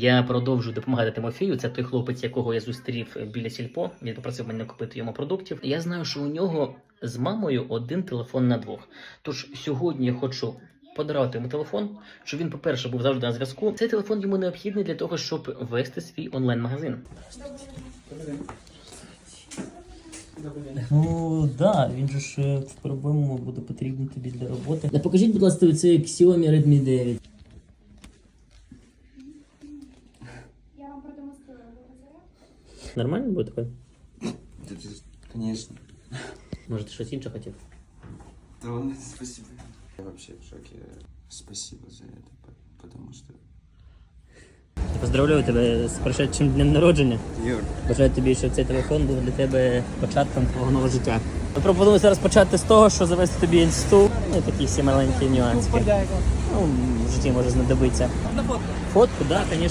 Я продовжую допомагати Тимофію. Це той хлопець, якого я зустрів біля сільпо. Він попросив мене купити йому продуктів. Я знаю, що у нього з мамою один телефон на двох. Тож сьогодні я хочу подарувати йому телефон, щоб він, по-перше, був завжди на зв'язку. Цей телефон йому необхідний для того, щоб вести свій онлайн-магазин. Ну да, він же ж е, по-любому буде потрібен тобі для роботи. А покажіть, будь ласка, це Xiaomi Redmi 9. Я вам продемонструю це. Нормально буде таке? Конечно. Може, ти щось інше хотів? Да ладно, спасибо. Я вообще в шоке. Спасибо за это, по- потому что... Поздравляю тебе з прошедшим днем народження. Юр, Бажаю тобі, щоб цей телефон був для тебе початком твого нового життя. Я пропоную зараз почати з того, що завести тобі інсту. Ну, такі всі маленькі нюанси. Ну, в житті може знадобитися. Фотку? Фотку, так, да, звісно.